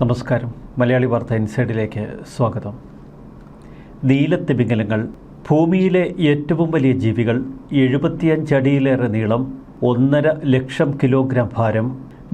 നമസ്കാരം. മലയാളി വാർത്ത ഇൻസൈഡിലേക്ക് സ്വാഗതം. നീലത്തിമിംഗലങ്ങൾ ഭൂമിയിലെ ഏറ്റവും വലിയ ജീവികൾ എഴുപത്തിയഞ്ച് അടിയിലേറെ നീളം ഒന്നര ലക്ഷം കിലോഗ്രാം ഭാരം.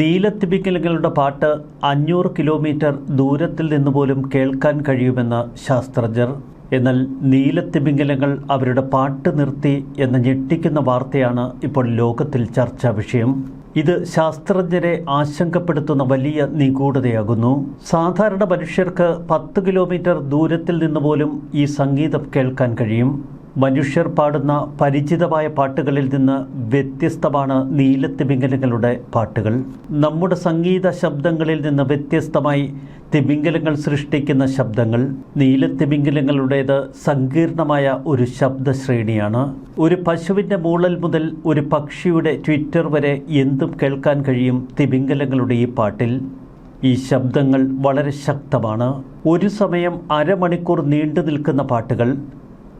നീലത്തിമിംഗലങ്ങളുടെ പാട്ട് അഞ്ഞൂറ് കിലോമീറ്റർ ദൂരത്തിൽ നിന്ന് പോലും കേൾക്കാൻ കഴിയുമെന്ന് ശാസ്ത്രജ്ഞർ. എന്നാൽ നീലത്തിമിംഗലങ്ങൾ അവരുടെ പാട്ട് നിർത്തി എന്ന ഞെട്ടിക്കുന്ന വാർത്തയാണ് ഇപ്പോൾ ലോകത്തിൽ ചർച്ചാ വിഷയം. ഇത് ശാസ്ത്രജ്ഞരെ ആശങ്കപ്പെടുത്തുന്ന വലിയ നിഗൂഢതയാകുന്നു. സാധാരണ മനുഷ്യർക്ക് പത്ത് കിലോമീറ്റർ ദൂരത്തിൽ നിന്ന് പോലും ഈ സംഗീതം കേൾക്കാൻ കഴിയും. മനുഷ്യർ പാടുന്ന പരിചിതമായ പാട്ടുകളിൽ നിന്ന് വ്യത്യസ്തമാണ് നീലത്തിമിങ്ങലുകളുടെ പാട്ടുകൾ. നമ്മുടെ സംഗീത ശബ്ദങ്ങളിൽ നിന്ന് വ്യത്യസ്തമായി തിമിംഗലങ്ങൾ സൃഷ്ടിക്കുന്ന ശബ്ദങ്ങൾ നീലത്തിമിംഗലങ്ങളുടേത് സങ്കീർണമായ ഒരു ശബ്ദശ്രേണിയാണ്. ഒരു പശുവിന്റെ മൂളൽ മുതൽ ഒരു പക്ഷിയുടെ ട്വിറ്റർ വരെ എന്തും കേൾക്കാൻ കഴിയും തിമിംഗലങ്ങളുടെ ഈ പാട്ടിൽ. ഈ ശബ്ദങ്ങൾ വളരെ ശക്തമാണ്. ഒരു സമയം അരമണിക്കൂർ നീണ്ടു നിൽക്കുന്ന പാട്ടുകൾ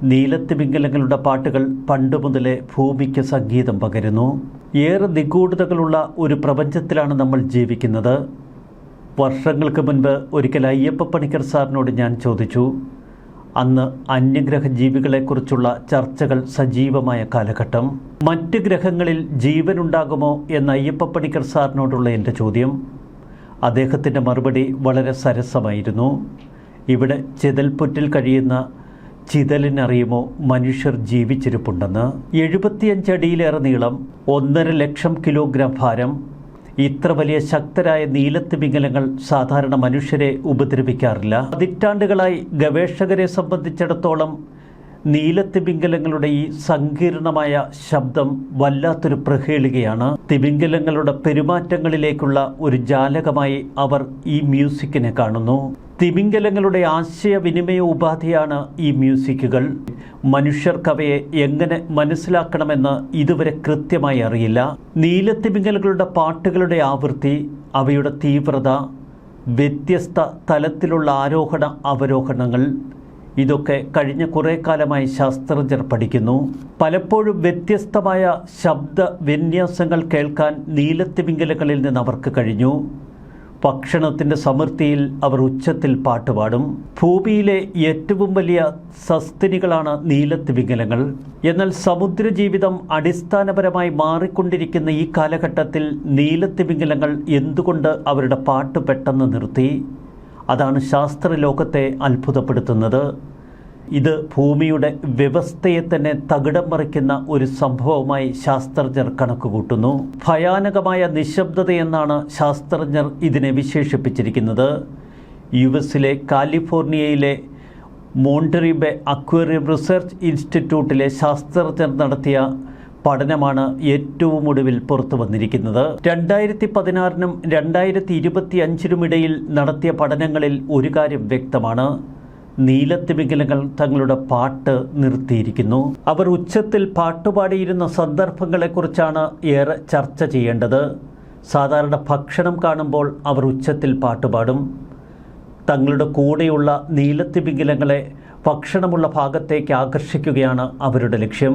നീലത്തിമിംഗലങ്ങളുടെ പാട്ടുകൾ പണ്ട് മുതലേ ഭൂമിക്ക് സംഗീതം പകരുന്നു. ഏറെ നിഗൂഢതകളുള്ള ഒരു പ്രപഞ്ചത്തിലാണ് നമ്മൾ ജീവിക്കുന്നത്. വർഷങ്ങൾക്ക് മുൻപ് ഒരിക്കൽ അയ്യപ്പ പണിക്കർ സാറിനോട് ഞാൻ ചോദിച്ചു അന്ന് അന്യഗ്രഹ ജീവികളെക്കുറിച്ചുള്ള ചർച്ചകൾ സജീവമായ കാലഘട്ടം. മറ്റ് ഗ്രഹങ്ങളിൽ ജീവനുണ്ടാകുമോ? എന്ന അയ്യപ്പ പണിക്കർ സാറിനോടുള്ള എന്റെ ചോദ്യം. അദ്ദേഹത്തിന്റെ മറുപടി വളരെ സരസമായിരുന്നു. ഇവിടെ ചിതൽപുറ്റിൽ കഴിയുന്ന ചിതലിനറിയുമോ മനുഷ്യർ ജീവിച്ചിരിപ്പുണ്ടെന്ന്? എഴുപത്തിയഞ്ചടിയിലേറെ നീളം ഒന്നര ലക്ഷം കിലോഗ്രാം ഭാരം ഇത്ര വലിയ ശക്തരായ നീലത്തിമിംഗലങ്ങൾ സാധാരണ മനുഷ്യരെ ഉപദ്രവിക്കാറില്ല. പതിറ്റാണ്ടുകളായി ഗവേഷകരെ സംബന്ധിച്ചിടത്തോളം നീലത്തിമിംഗലങ്ങളുടെ ഈ സങ്കീർണമായ ശബ്ദം വല്ലാത്തൊരു പ്രഹേളികയാണ്. തിമിംഗലങ്ങളുടെ പെരുമാറ്റങ്ങളിലേക്കുള്ള ഒരു ജാലകമായി അവർ ഈ മ്യൂസിക്കിനെ കാണുന്നു. തിമിംഗലങ്ങളുടെ ആശയവിനിമയ ഉപാധിയാണ് ഈ മ്യൂസിക്കുകൾ. മനുഷ്യർക്കവയെ എങ്ങനെ മനസ്സിലാക്കണമെന്ന് ഇതുവരെ കൃത്യമായി അറിയില്ല. നീലത്തിമിംഗലുകളുടെ പാട്ടുകളുടെ ആവൃത്തി അവയുടെ തീവ്രത വ്യത്യസ്ത തലത്തിലുള്ള ആരോഹണ അവരോഹണങ്ങൾ ഇതൊക്കെ കഴിഞ്ഞ കുറേ കാലമായി ശാസ്ത്രജ്ഞർ പഠിക്കുന്നു. പലപ്പോഴും വ്യത്യസ്തമായ ശബ്ദ വിന്യാസങ്ങൾ കേൾക്കാൻ നീലത്തിമിംഗലകളിൽ നിന്ന് അവർക്ക് കഴിഞ്ഞു. ഭക്ഷണത്തിന്റെ സമൃദ്ധിയിൽ അവർ ഉച്ചത്തിൽ പാട്ടുപാടും ഭൂമിയിലെ ഏറ്റവും വലിയ സസ്തിനികളാണ് നീലത്തിമിംഗലങ്ങൾ. എന്നാൽ സമുദ്രജീവിതം അടിസ്ഥാനപരമായി മാറിക്കൊണ്ടിരിക്കുന്ന ഈ കാലഘട്ടത്തിൽ നീലത്തിമിംഗലങ്ങൾ എന്തുകൊണ്ട് അവരുടെ പാട്ട് പെട്ടെന്ന് നിർത്തി? അതാണ് ശാസ്ത്രലോകത്തെ അത്ഭുതപ്പെടുത്തുന്നത്. ഇത് ഭൂമിയുടെ വ്യവസ്ഥയെ തന്നെ തകിടം മറിക്കുന്ന ഒരു സംഭവമായി ശാസ്ത്രജ്ഞർ കണക്കുകൂട്ടുന്നു. ഭയാനകമായ നിശബ്ദതയെന്നാണ് ശാസ്ത്രജ്ഞർ ഇതിനെ വിശേഷിപ്പിച്ചിരിക്കുന്നത്. യു എസിലെ കാലിഫോർണിയയിലെ മോണ്ടറിബെ അക്വേറിയം റിസർച്ച് ഇൻസ്റ്റിറ്റ്യൂട്ടിലെ ശാസ്ത്രജ്ഞർ നടത്തിയ പഠനമാണ് ഏറ്റവും ഒടുവിൽ പുറത്തു വന്നിരിക്കുന്നത്. രണ്ടായിരത്തി പതിനാറിനും രണ്ടായിരത്തി ഇരുപത്തി അഞ്ചിനുമിടയിൽ നടത്തിയ പഠനങ്ങളിൽ ഒരു കാര്യം വ്യക്തമാണ്. നീലത്തിമിംഗലങ്ങൾ തങ്ങളുടെ പാട്ട് നിർത്തിയിരിക്കുന്നു. അവർ ഉച്ചത്തിൽ പാട്ടുപാടിയിരുന്ന സന്ദർഭങ്ങളെക്കുറിച്ചാണ് ഏറെ ചർച്ച ചെയ്യേണ്ടത്. സാധാരണ ഭക്ഷണം കാണുമ്പോൾ അവർ ഉച്ചത്തിൽ പാട്ടുപാടും. തങ്ങളുടെ കൂടെയുള്ള നീലത്തിമിംഗലങ്ങളെ ഭക്ഷണമുള്ള ഭാഗത്തേക്ക് ആകർഷിക്കുകയാണ് അവരുടെ ലക്ഷ്യം.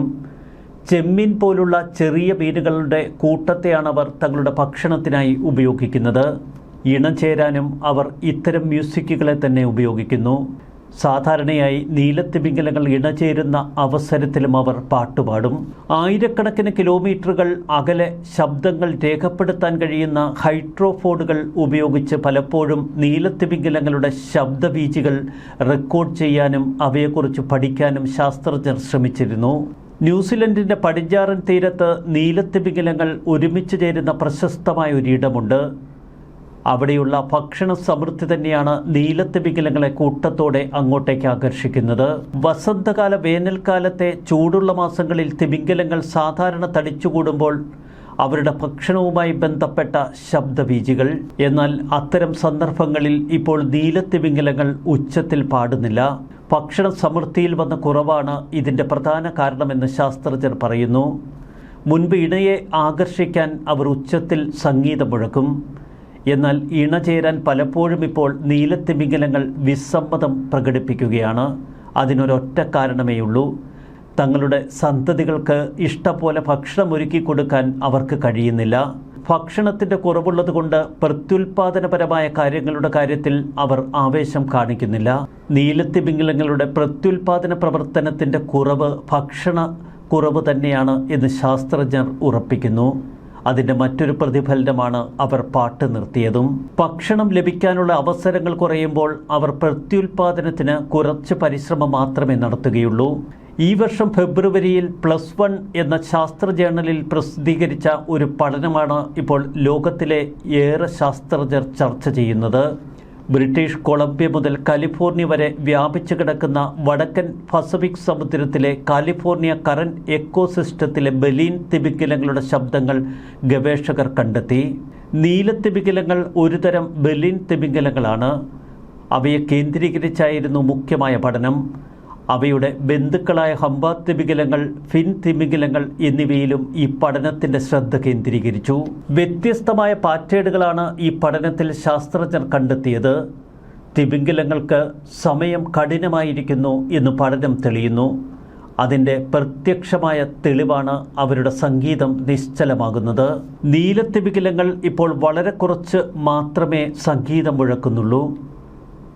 ചെമ്മീൻ പോലുള്ള ചെറിയ മീനുകളുടെ കൂട്ടത്തെയാണ് അവർ തങ്ങളുടെ ഭക്ഷണത്തിനായി ഉപയോഗിക്കുന്നത്. ഇണചേരാനും അവർ ഇത്തരം മ്യൂസിക്കുകളെ തന്നെ ഉപയോഗിക്കുന്നു. സാധാരണയായി നീലത്തിമിംഗലങ്ങൾ ഇണചേരുന്ന അവസരത്തിലും അവർ പാട്ടുപാടും. ആയിരക്കണക്കിന് കിലോമീറ്ററുകൾ അകലെ ശബ്ദങ്ങൾ രേഖപ്പെടുത്താൻ കഴിയുന്ന ഹൈഡ്രോഫോണുകൾ ഉപയോഗിച്ച് പലപ്പോഴും നീലത്തിമിംഗലങ്ങളുടെ ശബ്ദബീജികൾ റെക്കോർഡ് ചെയ്യാനും അവയെക്കുറിച്ച് പഠിക്കാനും ശാസ്ത്രജ്ഞർ ശ്രമിച്ചിരുന്നു. ന്യൂസിലൻഡിന്റെ പടിഞ്ഞാറൻ തീരത്ത് നീലത്തിമിംഗലങ്ങൾ ഒരുമിച്ച് ചേരുന്ന പ്രശസ്തമായ ഒരിടമുണ്ട്. അവിടെയുള്ള ഭക്ഷണ സമൃദ്ധി തന്നെയാണ് നീലത്തിമിംഗലങ്ങളെ കൂട്ടത്തോടെ അങ്ങോട്ടേക്ക് ആകർഷിക്കുന്നത്. വസന്തകാല വേനൽക്കാലത്തെ ചൂടുള്ള മാസങ്ങളിൽ തിമിംഗലങ്ങൾ സാധാരണ തടിച്ചുകൂടുമ്പോൾ അവരുടെ ഭക്ഷണവുമായി ബന്ധപ്പെട്ട ശബ്ദബീജികൾ എന്നാൽ അത്തരം സന്ദർഭങ്ങളിൽ ഇപ്പോൾ നീലത്തിമിംഗലങ്ങൾ ഉച്ചത്തിൽ പാടുന്നില്ല. ഭക്ഷണ സമൃദ്ധിയിൽ വന്ന കുറവാണ് ഇതിന്റെ പ്രധാന കാരണമെന്ന് ശാസ്ത്രജ്ഞർ പറയുന്നു. മുൻപ് ഇണയെ ആകർഷിക്കാൻ അവർ ഉച്ചത്തിൽ സംഗീതം മുഴക്കും. എന്നാൽ ഇണ ചേരാൻ പലപ്പോഴും ഇപ്പോൾ നീലത്തിമിംഗലങ്ങൾ വിസമ്മതം പ്രകടിപ്പിക്കുകയാണ്. അതിനൊരൊറ്റ കാരണമേയുള്ളൂ. തങ്ങളുടെ സന്തതികൾക്ക് ഇഷ്ടപോലെ ഭക്ഷണം ഒരുക്കി കൊടുക്കാൻ അവർക്ക് കഴിയുന്നില്ല. ഭക്ഷണത്തിന്റെ കുറവുള്ളതുകൊണ്ട് പ്രത്യുൽപാദനപരമായ കാര്യങ്ങളുടെ കാര്യത്തിൽ അവർ ആവേശം കാണിക്കുന്നില്ല. നീലത്തിമിംഗലങ്ങളുടെ പ്രത്യുൽപാദന പ്രവർത്തനത്തിന്റെ കുറവ് ഭക്ഷണ കുറവ് തന്നെയാണ് എന്ന് ശാസ്ത്രജ്ഞർ ഉറപ്പിക്കുന്നു. അതിന്റെ മറ്റൊരു പ്രതിഫലനമാണ് അവർ പാട്ട് നിർത്തിയതും. ഭക്ഷണം ലഭിക്കാനുള്ള അവസരങ്ങൾ കുറയുമ്പോൾ അവർ പ്രത്യുൽപാദനത്തിന് കുറച്ച് പരിശ്രമം മാത്രമേ നടത്തുകയുള്ളൂ. ഈ വർഷം ഫെബ്രുവരിയിൽ പ്ലസ് വൺ എന്ന ശാസ്ത്ര ജേണലിൽ പ്രസിദ്ധീകരിച്ച ഒരു പഠനമാണ് ഇപ്പോൾ ലോകത്തിലെ ഏറെ ശാസ്ത്രജ്ഞർ ചർച്ച ചെയ്യുന്നത്. ബ്രിട്ടീഷ് കൊളംബിയ മുതൽ കാലിഫോർണിയ വരെ വ്യാപിച്ചു കിടക്കുന്ന വടക്കൻ പസഫിക് സമുദ്രത്തിലെ കാലിഫോർണിയ കറന്റ് എക്കോസിസ്റ്റത്തിലെ ബലീൻ തിമിംഗലങ്ങളുടെ ശബ്ദങ്ങൾ ഗവേഷകർ കണ്ടെത്തി. നീല നീലത്തിമിംഗലങ്ങൾ ഒരുതരം ബലീൻ തിമിംഗലങ്ങളാണ്. അവയെ കേന്ദ്രീകരിച്ചായിരുന്നു മുഖ്യമായ പഠനം. അവയുടെ ബന്ധുക്കളായ ഹംബ തിമിംഗലങ്ങൾ ഫിൻ തിമിംഗിലങ്ങൾ എന്നിവയിലും ഈ പഠനത്തിന്റെ ശ്രദ്ധ കേന്ദ്രീകരിച്ചു. വ്യത്യസ്തമായ പാറ്റേണുകളാണ് ഈ പഠനത്തിൽ ശാസ്ത്രജ്ഞർ കണ്ടെത്തിയത്. തിമിംഗിലങ്ങൾക്ക് സമയം കഠിനമായിരിക്കുന്നു എന്ന് പഠനം തെളിയുന്നു. അതിന്റെ പ്രത്യക്ഷമായ തെളിവാണ് അവരുടെ സംഗീതം നിശ്ചലമാകുന്നത്. നീലത്തിമിംഗലങ്ങൾ ഇപ്പോൾ വളരെ കുറച്ച് മാത്രമേ സംഗീതം മുഴക്കുന്നുള്ളൂ.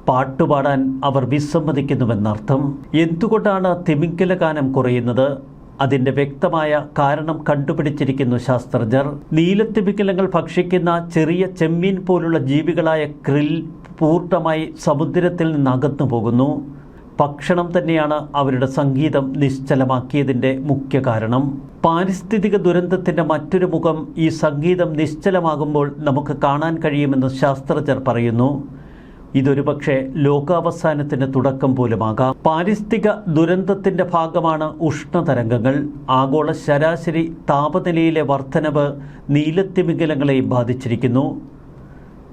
പാട്ടുപാടാൻ അവർ വിസമ്മതിക്കുന്നുവെന്നർത്ഥം. എന്തുകൊണ്ടാണ് തിമിംഗല ഗാനം കുറയുന്നത്? അതിന്റെ വ്യക്തമായ കാരണം കണ്ടുപിടിച്ചിരിക്കുന്നു ശാസ്ത്രജ്ഞർ. നീലത്തിമിക്കലങ്ങൾ ഭക്ഷിക്കുന്ന ചെറിയ ചെമ്മീൻ പോലുള്ള ജീവികളായ ക്രിൽ പൂർണമായി സമുദ്രത്തിൽ നിന്ന് അകന്നു പോകുന്നു. ഭക്ഷണം തന്നെയാണ് അവരുടെ സംഗീതം നിശ്ചലമാക്കിയതിന്റെ മുഖ്യ കാരണം. പാരിസ്ഥിതിക ദുരന്തത്തിന്റെ മറ്റൊരു മുഖം ഈ സംഗീതം നിശ്ചലമാകുമ്പോൾ നമുക്ക് കാണാൻ കഴിയുമെന്ന് ശാസ്ത്രജ്ഞർ പറയുന്നു. ഇതൊരുപക്ഷെ ലോകാവസാനത്തിന് തുടക്കം പോലുമാകാം. പാരിസ്ഥിതിക ദുരന്തത്തിന്റെ ഭാഗമാണ് ഉഷ്ണതരംഗങ്ങൾ. ആഗോള ശരാശരി താപനിലയിലെ വർധനവ് നീലത്തിമിംഗലങ്ങളെയും ബാധിച്ചിരിക്കുന്നു.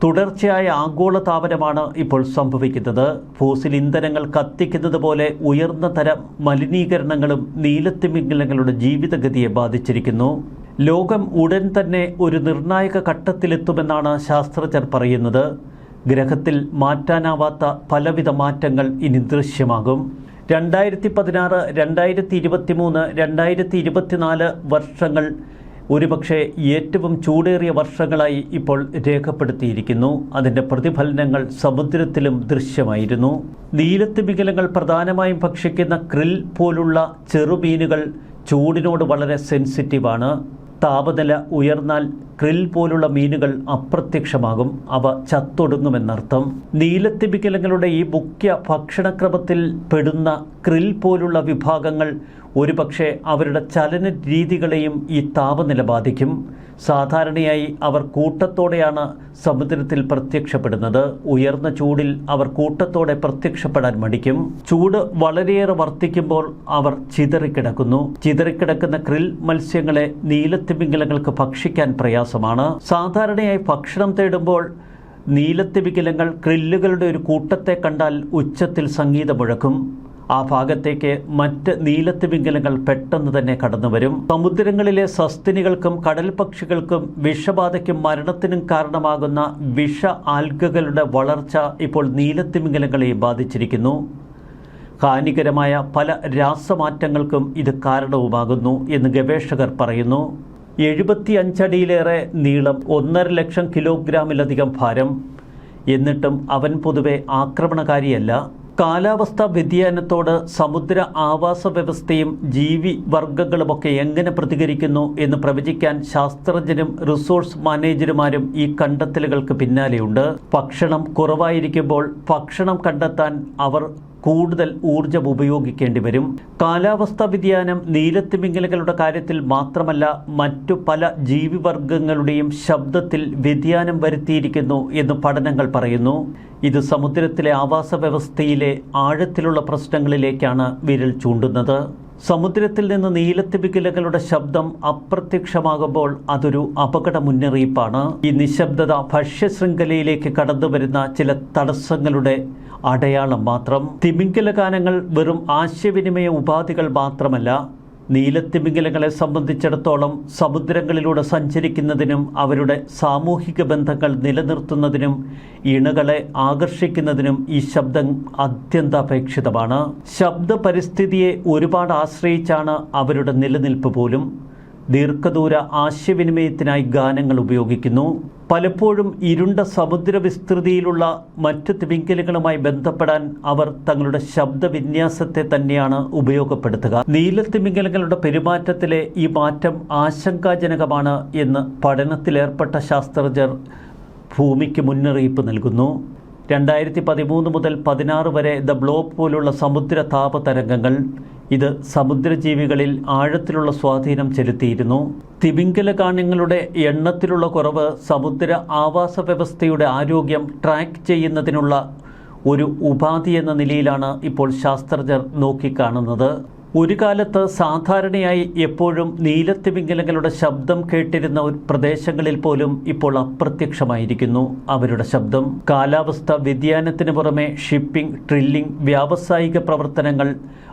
തുടർച്ചയായ ആഗോള താപനമാണ് ഇപ്പോൾ സംഭവിക്കുന്നത്. ഫോസിൽ ഇന്ധനങ്ങൾ കത്തിക്കുന്നത് പോലെ ഉയർന്ന തരം മലിനീകരണങ്ങളും നീലത്തിമിംഗലങ്ങളുടെ ജീവിതഗതിയെ ബാധിച്ചിരിക്കുന്നു. ലോകം ഉടൻ തന്നെ ഒരു നിർണായക ഘട്ടത്തിലെത്തുമെന്നാണ് ശാസ്ത്രജ്ഞർ പറയുന്നത്. ഗ്രഹത്തിൽ മാറ്റാനാവാത്ത പലവിധ മാറ്റങ്ങൾ ഇനി ദൃശ്യമാകും. രണ്ടായിരത്തി പതിനാറ് രണ്ടായിരത്തി ഇരുപത്തി മൂന്ന് രണ്ടായിരത്തി ഇരുപത്തിനാല് വർഷങ്ങൾ ഒരുപക്ഷെ ഏറ്റവും ചൂടേറിയ വർഷങ്ങളായി ഇപ്പോൾ രേഖപ്പെടുത്തിയിരിക്കുന്നു. അതിന്റെ പ്രതിഫലനങ്ങൾ സമുദ്രത്തിലും ദൃശ്യമായിരുന്നു. നീലത്തിമിംഗലങ്ങൾ പ്രധാനമായും ഭക്ഷിക്കുന്ന ക്രിൽ പോലുള്ള ചെറുമീനുകൾ ചൂടിനോട് വളരെ സെൻസിറ്റീവാണ്. താപനില ഉയർന്നാൽ ക്രിൽ പോലുള്ള മീനുകൾ അപ്രത്യക്ഷമാകും. അവ ചത്തൊടുങ്ങുമെന്നർത്ഥം. നീലത്തിമിംഗലങ്ങളുടെ ഈ മുഖ്യ ഭക്ഷണക്രമത്തിൽ പെടുന്ന ക്രിൽ പോലുള്ള വിഭാഗങ്ങൾ ഒരുപക്ഷെ അവരുടെ ചലന രീതികളെയും ഈ താപനില ബാധിക്കും. സാധാരണയായി അവർ കൂട്ടത്തോടെയാണ് സമുദ്രത്തിൽ പ്രത്യക്ഷപ്പെടുന്നത്. ഉയർന്ന ചൂടിൽ അവർ കൂട്ടത്തോടെ പ്രത്യക്ഷപ്പെടാൻ മടിക്കും. ചൂട് വളരെയേറെ വർദ്ധിക്കുമ്പോൾ അവർ ചിതറിക്കിടക്കുന്നു. ചിതറിക്കിടക്കുന്ന ക്രിൽ മത്സ്യങ്ങളെ നീലത്തിമിംഗലങ്ങൾക്ക് ഭക്ഷിക്കാൻ പ്രയാസമാണ് സാധാരണയായി ഭക്ഷണം തേടുമ്പോൾ നീലത്തിമിംഗലങ്ങൾ ക്രില്ലുകളുടെ ഒരു കൂട്ടത്തെ കണ്ടാൽ ഉച്ചത്തിൽ സംഗീതം മുഴക്കും. ആ ഭാഗത്തേക്ക് മറ്റ് നീലത്തിമിംഗലങ്ങൾ പെട്ടെന്ന് തന്നെ കടന്നു വരും സമുദ്രങ്ങളിലെ സസ്തിനികൾക്കും കടൽ പക്ഷികൾക്കും വിഷബാധയ്ക്കും മരണത്തിനും കാരണമാകുന്ന വിഷ ആൽഗകളുടെ വളർച്ച ഇപ്പോൾ നീലത്തിമിംഗലങ്ങളെ ബാധിച്ചിരിക്കുന്നു. ഹാനികരമായ പല രാസമാറ്റങ്ങൾക്കും ഇത് കാരണവുമാകുന്നു എന്ന് ഗവേഷകർ പറയുന്നു. എഴുപത്തി അഞ്ചടിയിലേറെ നീളം ഒന്നര ലക്ഷം കിലോഗ്രാമിലധികം ഭാരം. എന്നിട്ടും അവൻ പൊതുവെ ആക്രമണകാരിയല്ല. കാലാവസ്ഥാ വ്യതിയാനത്തോട് സമുദ്ര ആവാസ വ്യവസ്ഥയും ജീവി വർഗങ്ങളുമൊക്കെ എങ്ങനെ പ്രതികരിക്കുന്നു എന്ന് പ്രവചിക്കാൻ ശാസ്ത്രജ്ഞരും റിസോഴ്സ് മാനേജർമാരും ഈ കണ്ടെത്തലുകൾക്ക് പിന്നാലെയുണ്ട്. ഭക്ഷണം കുറവായിരിക്കുമ്പോൾ ഭക്ഷണം കണ്ടെത്താൻ അവർ കൂടുതൽ ഊർജം ഉപയോഗിക്കേണ്ടി വരും. കാലാവസ്ഥാ വ്യതിയാനം നീലത്തിമിങ്ങലുകളുടെ കാര്യത്തിൽ മാത്രമല്ല മറ്റു പല ജീവിവർഗങ്ങളുടെയും ശബ്ദത്തിൽ വ്യതിയാനം വരുത്തിയിരിക്കുന്നു എന്ന് പഠനങ്ങൾ പറയുന്നു. ഇത് സമുദ്രത്തിലെ ആവാസ വ്യവസ്ഥയിലെ ആഴത്തിലുള്ള പ്രശ്നങ്ങളിലേക്കാണ് വിരൽ ചൂണ്ടുന്നത്. സമുദ്രത്തിൽ നിന്ന് നീലത്തിമിംഗലകളുടെ ശബ്ദം അപ്രത്യക്ഷമാകുമ്പോൾ അതൊരു അപകട മുന്നറിയിപ്പാണ് ഈ നിശബ്ദത ഭക്ഷ്യശൃംഖലയിലേക്ക് കടന്നു വരുന്ന ചില തടസ്സങ്ങളുടെ അടയാളം മാത്രം. തിമിംഗലഗാനങ്ങൾ വെറും ആശയവിനിമയ ഉപാധികൾ മാത്രമല്ല നീലത്തിമിംഗലങ്ങളെ സംബന്ധിച്ചിടത്തോളം സമുദ്രങ്ങളിലൂടെ സഞ്ചരിക്കുന്നതിനും അവരുടെ സാമൂഹിക ബന്ധങ്ങൾ നിലനിർത്തുന്നതിനും ഇണകളെ ആകർഷിക്കുന്നതിനും ഈ ശബ്ദം അത്യന്താപേക്ഷിതമാണ്. ശബ്ദ പരിസ്ഥിതിയെ ഒരുപാട് ആശ്രയിച്ചാണ് അവരുടെ നിലനിൽപ്പ് പോലും. ദീർഘദൂര ആശയവിനിമയത്തിനായി ഗാനങ്ങൾ ഉപയോഗിക്കുന്നു. പലപ്പോഴും ഇരുണ്ട സമുദ്ര വിസ്തൃതിയിലുള്ള മറ്റു തിമിംഗലുകളുമായി ബന്ധപ്പെടാൻ അവർ തങ്ങളുടെ ശബ്ദവിന്യാസത്തെ തന്നെയാണ് ഉപയോഗപ്പെടുത്തുക. നീല നീലത്തിമിംഗലങ്ങളുടെ പെരുമാറ്റത്തിലെ ഈ മാറ്റം ആശങ്കാജനകമാണ് എന്ന് പഠനത്തിലേർപ്പെട്ട ശാസ്ത്രജ്ഞർ ഭൂമിക്ക് മുന്നറിയിപ്പ് നൽകുന്നു. രണ്ടായിരത്തി പതിമൂന്ന് മുതൽ പതിനാറ് വരെ ദ ബ്ലോക്ക് പോലുള്ള സമുദ്ര താപ തരംഗങ്ങൾ ഇത് സമുദ്രജീവികളിൽ ആഴത്തിലുള്ള സ്വാധീനം ചെലുത്തിയിരുന്നു. തിമിംഗല കാണ്യങ്ങളുടെ എണ്ണത്തിലുള്ള കുറവ് സമുദ്ര ആവാസ വ്യവസ്ഥയുടെ ആരോഗ്യം ട്രാക്ക് ചെയ്യുന്നതിനുള്ള ഒരു ഉപാധി എന്ന നിലയിലാണ് ഇപ്പോൾ ശാസ്ത്രജ്ഞർ നോക്കിക്കാണുന്നത്. ഒരു കാലത്ത് സാധാരണയായി എപ്പോഴും നീലത്തിമിംഗലങ്ങളുടെ ശബ്ദം കേട്ടിരുന്ന പ്രദേശങ്ങളിൽ പോലും ഇപ്പോൾ അപ്രത്യക്ഷമായിരിക്കുന്നു. അവരുടെ ശബ്ദം കാലാവസ്ഥ വ്യതിയാനത്തിന് പുറമെ ഷിപ്പിംഗ് ഡ്രില്ലിംഗ് വ്യാവസായിക പ്രവർത്തനങ്ങൾ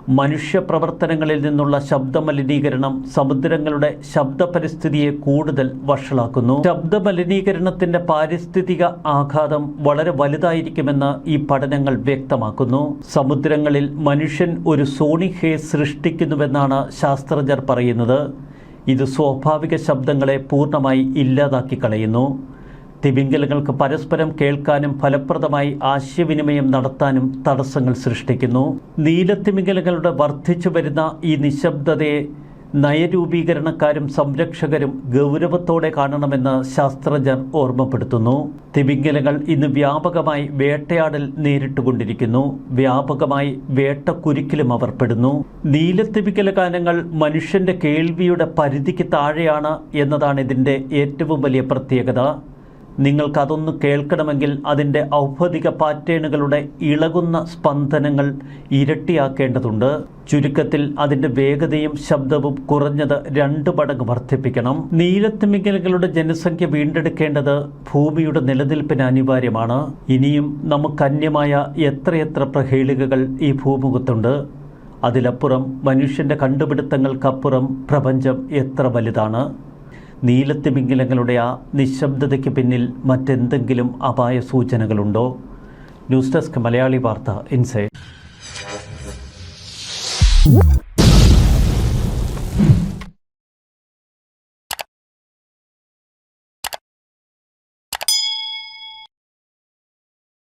മനുഷ്യ പ്രവർത്തനങ്ങളിൽ നിന്നുള്ള ശബ്ദമലിനീകരണം സമുദ്രങ്ങളുടെ ശബ്ദ പരിസ്ഥിതിയെ കൂടുതൽ വഷളാക്കുന്നു. ശബ്ദമലിനീകരണത്തിന്റെ പാരിസ്ഥിതിക ആഘാതം വളരെ വലുതായിരിക്കുമെന്ന് ഈ പഠനങ്ങൾ വ്യക്തമാക്കുന്നു. സമുദ്രങ്ങളിൽ മനുഷ്യൻ ഒരു സോണിഹേ സൃഷ്ടിക്കുന്നുവെന്നാണ് ശാസ്ത്രജ്ഞർ പറയുന്നത്. ഇത് സ്വാഭാവിക ശബ്ദങ്ങളെ പൂർണമായി ഇല്ലാതാക്കി കളയുന്നു തിമിംഗലങ്ങൾക്ക് പരസ്പരം കേൾക്കാനും ഫലപ്രദമായി ആശയവിനിമയം നടത്താനും തടസ്സങ്ങൾ സൃഷ്ടിക്കുന്നു. നീലത്തിമിംഗലങ്ങളുടെ വർദ്ധിച്ചു വരുന്ന ഈ നിശബ്ദതയെ നയരൂപീകരണക്കാരും സംരക്ഷകരും ഗൗരവത്തോടെ കാണണമെന്ന് ശാസ്ത്രജ്ഞർ ഓർമ്മപ്പെടുത്തുന്നു. തിമിംഗലങ്ങൾ ഇന്ന് വ്യാപകമായി വേട്ടയാടൽ നേരിട്ടുകൊണ്ടിരിക്കുന്നു. വ്യാപകമായി വേട്ടക്കുരുക്കിലും അവർ പെടുന്നു. നീലത്തിമിംഗല ഗാനങ്ങൾ മനുഷ്യന്റെ കേൾവിയുടെ പരിധിക്ക് താഴെയാണ് എന്നതാണ് ഇതിന്റെ ഏറ്റവും വലിയ പ്രത്യേകത. നിങ്ങൾക്കതൊന്ന് കേൾക്കണമെങ്കിൽ അതിന്റെ ഔപധിക പാറ്റേണുകളുടെ ഇളകുന്ന സ്പന്ദനങ്ങൾ ഇരട്ടിയാക്കേണ്ടതുണ്ട്. ചുരുക്കത്തിൽ അതിന്റെ വേഗതയും ശബ്ദവും കുറഞ്ഞത് രണ്ട് മടങ്ങ് വർദ്ധിപ്പിക്കണം. നീലത്തിമിങ്ങലുകളുടെ ജനസംഖ്യ വീണ്ടെടുക്കേണ്ടത് ഭൂമിയുടെ നിലനിൽപ്പിന് അനിവാര്യമാണ്. ഇനിയും നമുക്കന്യമായ എത്രയെത്ര പ്രഹേളികകൾ ഈ ഭൂമുഖത്തുണ്ട്? അതിലപ്പുറം മനുഷ്യന്റെ കണ്ടുപിടുത്തങ്ങൾക്കപ്പുറം പ്രപഞ്ചം എത്ര വലുതാണ്? നീലത്തിമിംഗലങ്ങളുടെ ആ നിശബ്ദതയ്ക്ക് പിന്നിൽ മറ്റെന്തെങ്കിലും അപായ സൂചനകളുണ്ടോ ന്യൂസ് ഡെസ്ക് മലയാളി വാർത്ത ഇൻസൈറ്റ്.